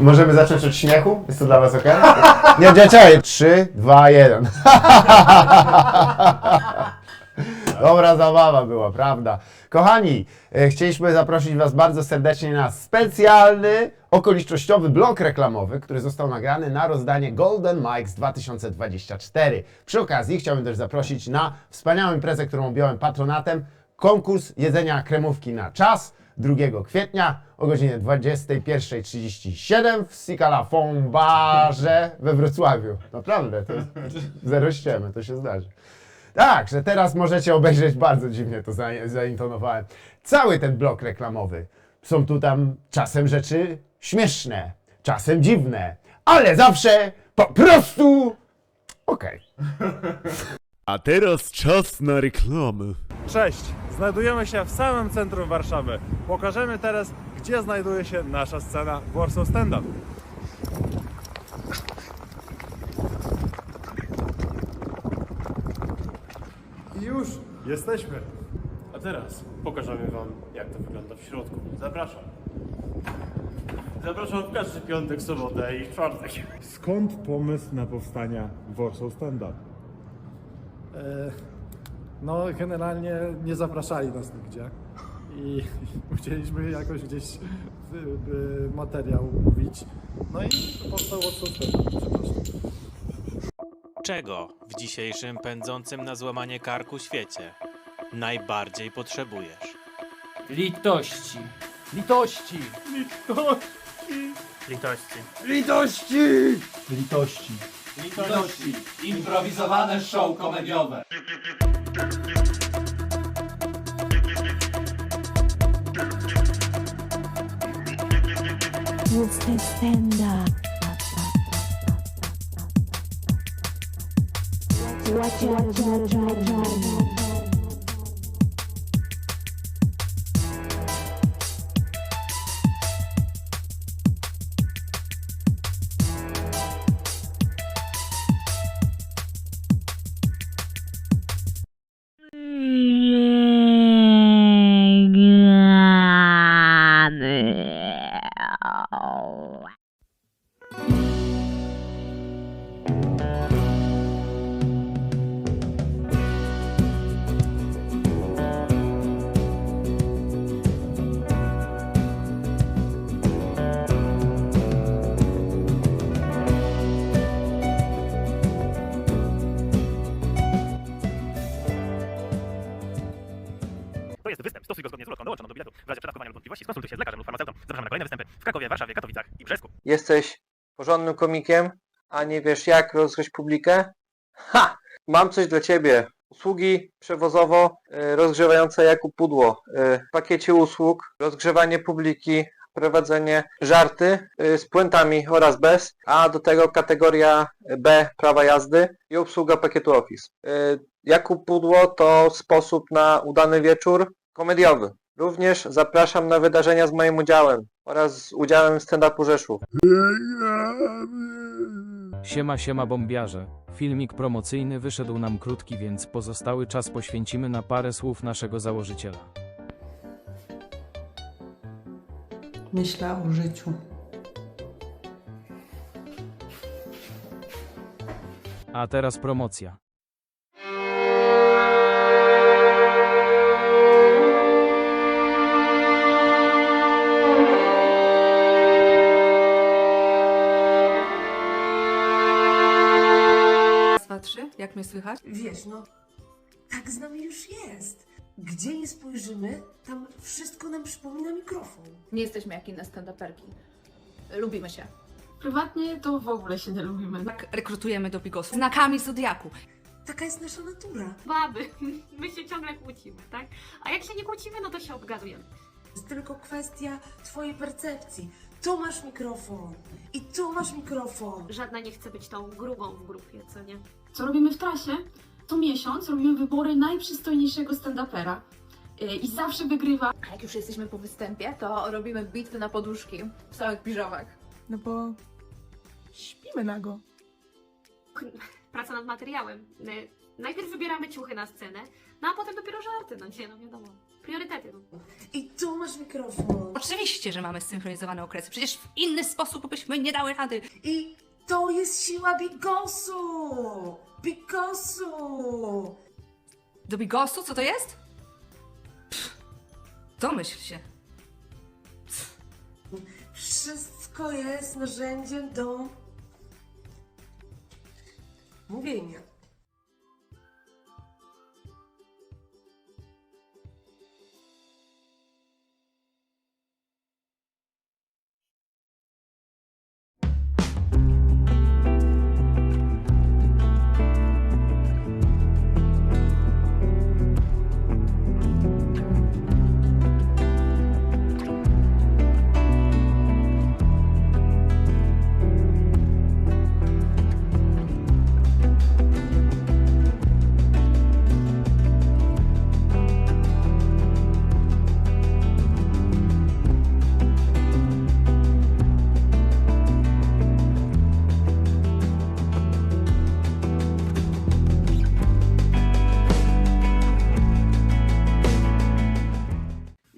Możemy zacząć od śmiechu? Jest to dla was ok? Nie, nie, czekaj. 3, 2, 1. Dobra zabawa była, prawda? Kochani, e, chcieliśmy zaprosić Was bardzo serdecznie na specjalny, okolicznościowy blok reklamowy, który został nagrany na rozdanie Golden Mikes 2024. Przy okazji chciałbym też zaprosić na wspaniałą imprezę, którą objąłem patronatem, konkurs jedzenia kremówki na czas 2 kwietnia o godzinie 21.37 w Sikala Fon Barze we Wrocławiu. Naprawdę, to jest zero ściemy, to się zdarzy. Tak, że teraz możecie obejrzeć, bardzo dziwnie to za- zaintonowałem, cały ten blok reklamowy. Są tu tam czasem rzeczy śmieszne, czasem dziwne, ale zawsze po prostu okej. A teraz czas na reklamę. Cześć! Znajdujemy się w samym centrum Warszawy. Pokażemy teraz, gdzie znajduje się nasza scena Warsaw Stand Up. I już jesteśmy. A teraz pokażemy Wam, jak to wygląda w środku. Zapraszam. Zapraszam w każdy piątek, sobotę i czwartek. Skąd pomysł na powstania Warsaw Stand Up? E, No, generalnie nie zapraszali nas nigdzie i chcieliśmy jakoś gdzieś materiał mówić. No i powstał odsłon przepraszam. Czego w dzisiejszym pędzącym na złamanie karku świecie najbardziej potrzebujesz? Litości. Litości. Litości. Litości. Litości. Litości. Improwizowane show komediowe. Stand up. Watch out, watch out, watch. Krakowie, Warszawie, Katowicach i Brzesku. jesteś porządnym komikiem, a nie wiesz jak rozgrzeć publikę? Ha! Mam coś dla Ciebie. Usługi przewozowo y, rozgrzewające Jakub Pudło. Y, w pakiecie usług rozgrzewanie publiki, prowadzenie żarty y, z puentami oraz bez, a do tego kategoria B prawa jazdy i obsługa pakietu Office. Jakub Pudło to sposób na udany wieczór komediowy. Również zapraszam na wydarzenia z moim udziałem oraz z udziałem stand-upu Rzeszów. Siema siema bombiarze. Filmik promocyjny wyszedł nam krótki, więc pozostały czas poświęcimy na parę słów naszego założyciela. Myślę o życiu. A teraz promocja. Mnie słychać? Wiesz, no, tak z nami już jest. Gdzie nie spojrzymy, tam wszystko nam przypomina mikrofon. Nie jesteśmy jak inne stand-uperki. Lubimy się. Prywatnie to w ogóle się nie lubimy. Tak rekrutujemy do Bigosu. Znakami Zodiaku. Taka jest nasza natura. Baby, my się ciągle kłócimy, tak? A jak się nie kłócimy, no to się obgadujemy. jest tylko kwestia twojej percepcji. Tu masz mikrofon i tu masz mikrofon. Żadna nie chce być tą grubą w grupie, co nie? Co robimy w trasie? Co miesiąc robimy wybory najprzystojniejszego stand-upera. Yy, I zawsze wygrywa. A jak już jesteśmy po występie, to robimy bitwy na poduszki w całych piżamach. No bo śpimy nago. Praca nad materiałem. Najpierw wybieramy ciuchy na scenę, no a potem dopiero żarty, no nie, no wiadomo. Priorytety. No. I tu masz mikrofon. Oczywiście, że mamy zsynchronizowane okresy. Przecież w inny sposób byśmy nie dały rady. I to jest siła Bigosu! Bigosu! Do bigosu, co to jest? Pff, domyśl się. Wszystko jest narzędziem do 不给呀。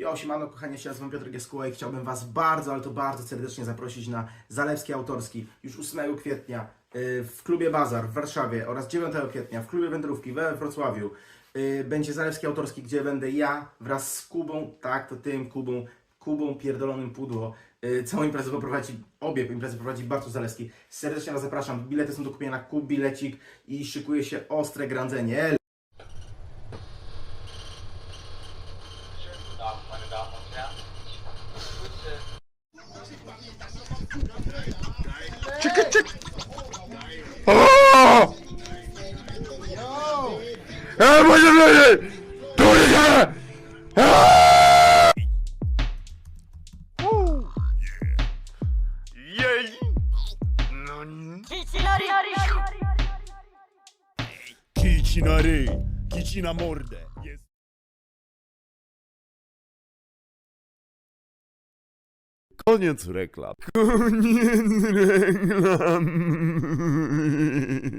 Jo, siemano kochani, się nazywam Piotr Gieskuła i chciałbym Was bardzo, ale to bardzo serdecznie zaprosić na Zalewski Autorski już 8 kwietnia y, w klubie Bazar w Warszawie oraz 9 kwietnia w klubie Wędrówki we Wrocławiu. Y, Będzie Zalewski Autorski, gdzie będę ja wraz z Kubą, tak, to tym Kubą, Kubą pierdolonym pudło. Y, Całą imprezę poprowadzi, obie imprezy prowadzi Bartosz Zalewski. Serdecznie Was zapraszam, bilety są do kupienia na Kub Bilecik i szykuje się ostre grandzenie. E, może będzie! Tu idzie! Jej! Kici na mordę. Jest... Koniec reklam. Koniec reklam.